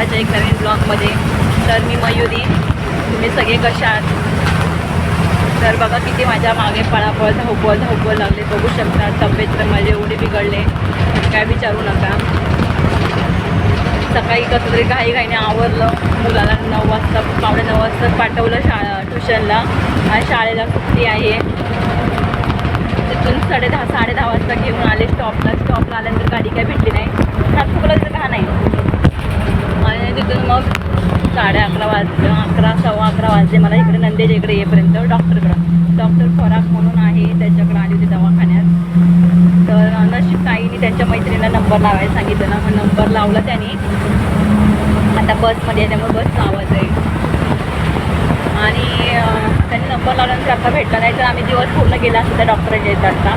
आताच्या एक नवीन ब्लॉगमध्ये. तर मी मयुरी. तुम्ही सगळे कशा आहात? तर बघा किती माझ्या मागे पळापळ धावपळ धावपळ लागले. बघू शकता तब्येत तर माझे एवढे बिघडले. काय विचारू नका. सकाळी कसं तरी काही काही आवरलं. मुलाला नऊ वाजता पावणे नऊ वाजता पाठवलं शाळा ट्युशनला. आणि शाळेला सुट्टी आहे. तिथून साडे दहा साडे दहा वाजता घेऊन आले. स्टॉपला स्टॉपला आल्यानंतर गाडी काय भेटली नाही. सात फुकला तर का नाही आणि तिथून मग साडे अकरा सव्वा अकरा वाजले. मला इकडे नंदेच्या इकडे येईपर्यंत डॉक्टरकडं. डॉक्टर फराक म्हणून आहे त्याच्याकडे आली होती दवाखान्यात. तर नशीब ताईने त्यांच्या मैत्रिणीला नंबर लावायला सांगितलं ना मग नंबर लावला त्यांनी. आता बसमध्ये त्यामुळे बसचा आवाज आहे. आणि त्यांनी नंबर लावल्यानंतर आता भेटला नाही तर आम्ही दिवस पूर्ण गेला असतो त्या डॉक्टरांच्या येत आता.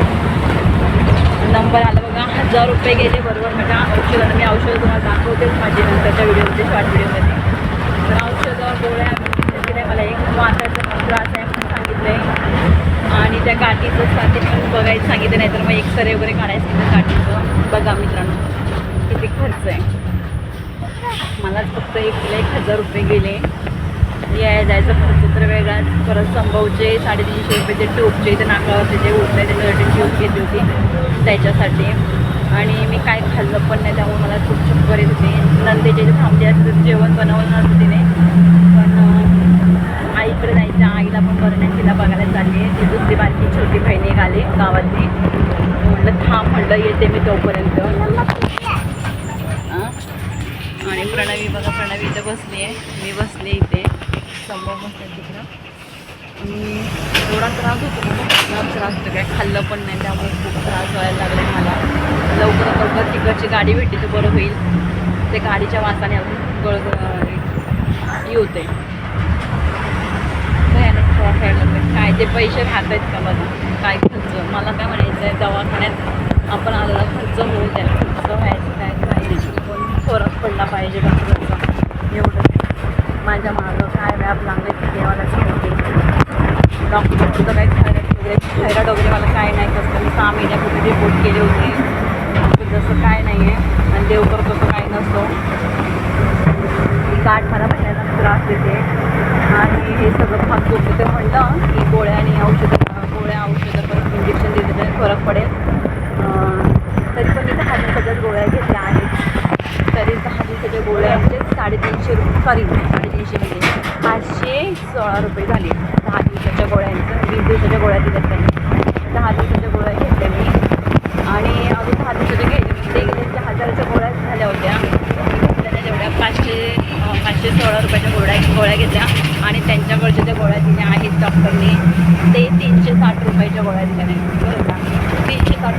नंबर आला बघा हजार रुपये गेले बरोबर. म्हणजे औषधानं मी औषध तुम्हाला दाखवतेच माझी नंतरच्या व्हिडिओमध्ये शॉर्ट व्हिडिओमध्ये. तर औषध गोळ्या मला एक वासाचा पण त्रास आहे म्हणून सांगितलं आहे आणि त्या गाठीचं साठी बघायचं सांगितलं नाही तर मग एक्सरे वगैरे काढायचं त्या गाठीचं बघा मित्रांनो किती खर्च आहे मलाच फक्त एक एक हजार रुपये गेले याय जायचं खर्च तर वेगळाच परत संभवचे साडेतीनशे रुपयाचे ट्यूबचे इथे नाकावरचे जे उठले त्याच्यासाठी. ट्यूब घेतली होती त्याच्यासाठी आणि मी काय खाल्लं पण नाही त्यामुळे मला चुपचुप चक्कर होते. नंदेचे जे थांबले असते जेवण बनवलं नव्हतं तिने. आईकडे जायचं आईला पण बरं नाही तिला बघायला चालली आहे. ती दुसरी बारकी छोटी बहिणी आली गावातली. म्हटलं थांब म्हटलं येते मी तोपर्यंत. आणि प्रणवी बघा प्रणवी इथं बसली आहे. मी बसले इथे. संभव बसले तिकडं. एवढा त्रास होतो ना खूप त्रास होतो. काय खाल्लं पण नाही त्यामुळे खूप त्रास व्हायला लागला मला. लवकरात लवकर तिकडची गाडी भेटली तर बरं होईल. ते गाडीच्या वासाने अजून गळगळ हे होते भयानक काय ते पैसे राहत आहेत का बघा? काय खर्च? मला काय म्हणायचं आहे दवाखान्यात आपण आलेला खर्च होऊ द्या खर्च व्हायचं काय पाहिजे नाही फरक पडला पाहिजे डॉक्टरचा. एवढं. माझ्या मागं काय व्याप लागले देवालाच होते डॉक्टरचं काही थायरॉइड वगैरे थायरॉइड वगैरे मला काय नाही कसं मी सहा महिन्यापूर्वी रिपोर्ट केले होते. जसं काय नाही आहे आणि देव करतो तर काय नसतो. गाठ मला भयानक त्रास देते. आणि हे सगळं फार होतं ते म्हणलं की गोळ्या आणि औषधं गोळ्या औषधं परत इंजेक्शन दिलं तर फरक पडेल. तरी पण मी दहा दिवसाच्याच गोळ्या घेतल्या आहेत. तरी दहा दिवसाच्या गोळ्या म्हणजे साडेतीनशे रुपये सॉरी साडेतीनशे म्हणजे पाचशे सोळा रुपये झाले. दहा दिवसाच्या गोळ्यांचं म्हणजे वीस दिवसाच्या गोळ्या दिल्या त्यांनी. दहा दिवसाच्या गोळ्या घेतल्या मी. आणि अजून दहा दिवसाच्या घेतले ते त्यांच्या हजाराच्या गोळ्या झाल्या होत्या. मी घेतल्या पाचशे पाचशे सोळा रुपयाच्या गोळ्या गोळ्या घेतल्या. त्यांच्याकडच्या ज्या गोळ्या दिल्या आहेत डॉक्टरनी ते तीनशे साठ रुपयाच्या गोळ्या दिल्या. नाही बरं तीनशे साठ